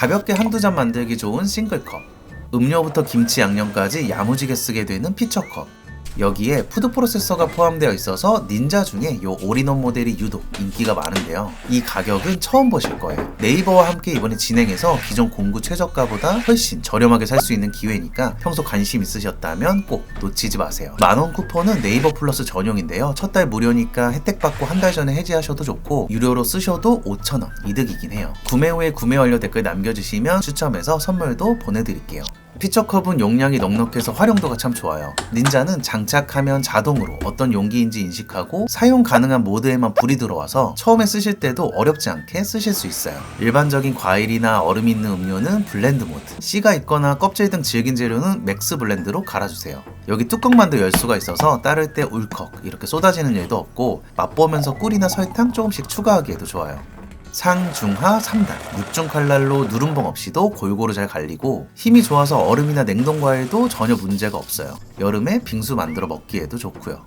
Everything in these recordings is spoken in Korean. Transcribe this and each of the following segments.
가볍게 한두 잔 만들기 좋은 싱글컵. 음료부터 김치 양념까지 야무지게 쓰게 되는 피처컵 여기에 푸드 프로세서가 포함되어 있어서 닌자 중에 요 올인원 모델이 유독 인기가 많은데요. 이 가격은 처음 보실 거예요. 네이버와 함께 이번에 진행해서 기존 공구 최저가보다 훨씬 저렴하게 살 수 있는 기회니까 평소 관심 있으셨다면 꼭 놓치지 마세요. 만원 쿠폰은 네이버 플러스 전용인데요. 첫 달 무료니까 혜택 받고 한 달 전에 해지하셔도 좋고 유료로 쓰셔도 5,000원 이득이긴 해요. 구매 후에 구매 완료 댓글 남겨주시면 추첨해서 선물도 보내드릴게요. 피처컵은 용량이 넉넉해서 활용도가 참 좋아요. 닌자는 장착하면 자동으로 어떤 용기인지 인식하고 사용 가능한 모드에만 불이 들어와서 처음에 쓰실 때도 어렵지 않게 쓰실 수 있어요. 일반적인 과일이나 얼음 있는 음료는 블렌드 모드, 씨가 있거나 껍질 등 질긴 재료는 맥스 블렌드로 갈아주세요. 여기 뚜껑만도 열 수가 있어서 따를 때 울컥 이렇게 쏟아지는 일도 없고 맛보면서 꿀이나 설탕 조금씩 추가하기에도 좋아요. 상중하 3단 6중 칼날로 누름봉 없이도 골고루 잘 갈리고 힘이 좋아서 얼음이나 냉동 과일도 전혀 문제가 없어요. 여름에 빙수 만들어 먹기에도 좋고요.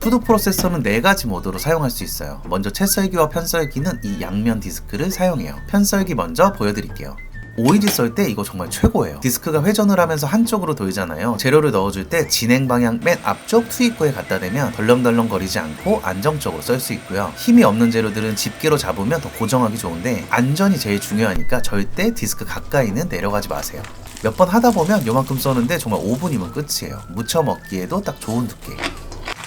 푸드 프로세서는 4가지 모드로 사용할 수 있어요. 먼저 채썰기와 편썰기는 이 양면 디스크를 사용해요. 편썰기 먼저 보여드릴게요. 오이지 썰 때 이거 정말 최고예요. 디스크가 회전을 하면서 한쪽으로 돌잖아요. 재료를 넣어줄 때 진행 방향 맨 앞쪽 투입구에 갖다 대면 덜렁덜렁 거리지 않고 안정적으로 썰 수 있고요. 힘이 없는 재료들은 집게로 잡으면 더 고정하기 좋은데 안전이 제일 중요하니까 절대 디스크 가까이는 내려가지 마세요. 몇 번 하다 보면 요만큼 써는데 정말 5분이면 끝이에요. 무쳐 먹기에도 딱 좋은 두께.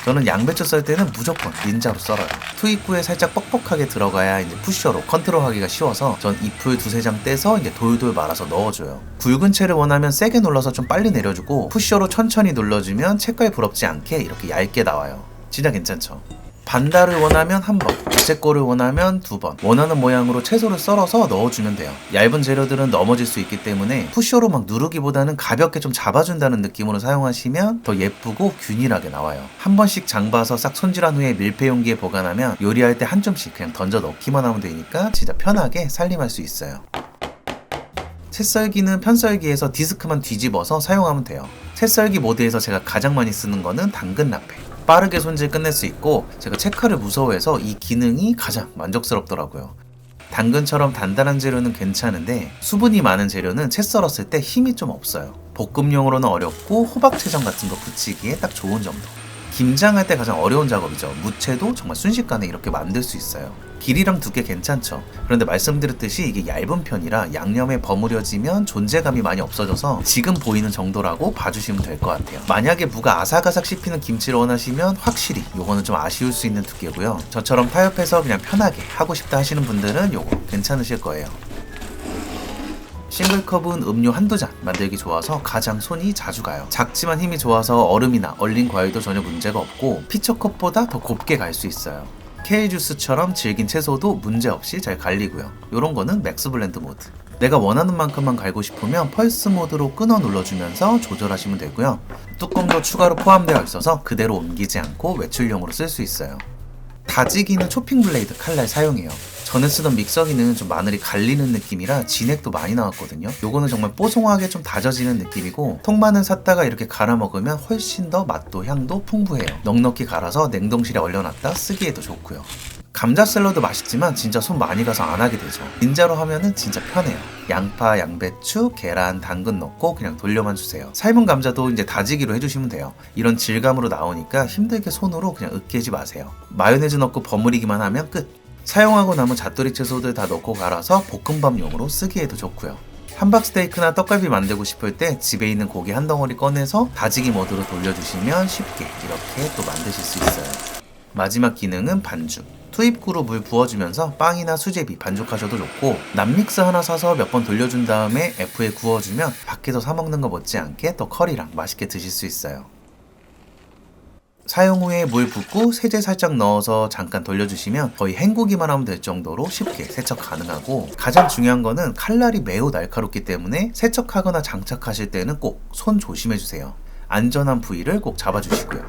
저는 양배추 썰 때는 무조건 닌자로 썰어요. 투입구에 살짝 뻑뻑하게 들어가야 이제 푸셔로 컨트롤하기가 쉬워서 전 잎을 두세 장 떼서 이제 돌돌 말아서 넣어줘요. 굵은 채를 원하면 세게 눌러서 좀 빨리 내려주고 푸셔로 천천히 눌러주면 채깔 부럽지 않게 이렇게 얇게 나와요. 진짜 괜찮죠? 반달을 원하면 한 번, 부채꼴을 원하면 두 번, 원하는 모양으로 채소를 썰어서 넣어주면 돼요. 얇은 재료들은 넘어질 수 있기 때문에 푸셔로 막 누르기보다는 가볍게 좀 잡아준다는 느낌으로 사용하시면 더 예쁘고 균일하게 나와요. 한 번씩 장봐서 싹 손질한 후에 밀폐 용기에 보관하면 요리할 때 한 점씩 그냥 던져 넣기만 하면 되니까 진짜 편하게 살림할 수 있어요. 채썰기는 편썰기에서 디스크만 뒤집어서 사용하면 돼요. 채썰기 모드에서 제가 가장 많이 쓰는 거는 당근 라페. 빠르게 손질 끝낼 수 있고 제가 체크를 무서워해서 이 기능이 가장 만족스럽더라고요. 당근처럼 단단한 재료는 괜찮은데 수분이 많은 재료는 채 썰었을 때 힘이 좀 없어요. 볶음용으로는 어렵고 호박 채전 같은 거 부치기에 딱 좋은 정도. 김장할 때 가장 어려운 작업이죠. 무채도 정말 순식간에 이렇게 만들 수 있어요. 길이랑 두께 괜찮죠. 그런데 말씀드렸듯이 이게 얇은 편이라 양념에 버무려지면 존재감이 많이 없어져서 지금 보이는 정도라고 봐주시면 될 것 같아요. 만약에 무가 아삭아삭 씹히는 김치를 원하시면 확실히 요거는 좀 아쉬울 수 있는 두께고요. 저처럼 타협해서 그냥 편하게 하고 싶다 하시는 분들은 요거 괜찮으실 거예요. 싱글컵은 음료 한두 잔 만들기 좋아서 가장 손이 자주 가요. 작지만 힘이 좋아서 얼음이나 얼린 과일도 전혀 문제가 없고 피처컵보다 더 곱게 갈 수 있어요. 케일 주스처럼 질긴 채소도 문제없이 잘 갈리고요. 이런 거는 맥스 블렌드 모드. 내가 원하는 만큼만 갈고 싶으면 펄스 모드로 끊어 눌러주면서 조절하시면 되고요. 뚜껑도 추가로 포함되어 있어서 그대로 옮기지 않고 외출용으로 쓸 수 있어요. 다지기는 초핑 블레이드 칼날 사용해요. 전에 쓰던 믹서기는 좀 마늘이 갈리는 느낌이라 진액도 많이 나왔거든요. 요거는 정말 뽀송하게 좀 다져지는 느낌이고 통마늘 샀다가 이렇게 갈아 먹으면 훨씬 더 맛도 향도 풍부해요. 넉넉히 갈아서 냉동실에 얼려놨다 쓰기에도 좋고요. 감자 샐러드 맛있지만 진짜 손 많이 가서 안 하게 되죠. 닌자로 하면은 진짜 편해요. 양파, 양배추, 계란, 당근 넣고 그냥 돌려만 주세요. 삶은 감자도 이제 다지기로 해주시면 돼요. 이런 질감으로 나오니까 힘들게 손으로 그냥 으깨지 마세요. 마요네즈 넣고 버무리기만 하면 끝. 사용하고 남은 잣돌이 채소들 다 넣고 갈아서 볶음밥용으로 쓰기에도 좋고요. 함박 스테이크나 떡갈비 만들고 싶을 때 집에 있는 고기 한 덩어리 꺼내서 다지기 모드로 돌려주시면 쉽게 이렇게 또 만드실 수 있어요. 마지막 기능은 반죽. 투입구로 물 부어주면서 빵이나 수제비 반죽하셔도 좋고 남믹스 하나 사서 몇 번 돌려준 다음에 F에 구워주면 밖에서 사 먹는 거 못지않게 또 커리랑 맛있게 드실 수 있어요. 사용 후에 물 붓고 세제 살짝 넣어서 잠깐 돌려주시면 거의 헹구기만 하면 될 정도로 쉽게 세척 가능하고 가장 중요한 거는 칼날이 매우 날카롭기 때문에 세척하거나 장착하실 때는 꼭 손 조심해주세요. 안전한 부위를 꼭 잡아주시고요.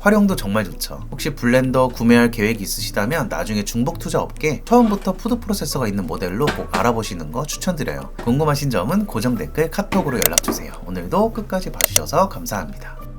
활용도 정말 좋죠. 혹시 블렌더 구매할 계획이 있으시다면 나중에 중복 투자 없게 처음부터 푸드 프로세서가 있는 모델로 꼭 알아보시는 거 추천드려요. 궁금하신 점은 고정 댓글 카톡으로 연락주세요. 오늘도 끝까지 봐주셔서 감사합니다.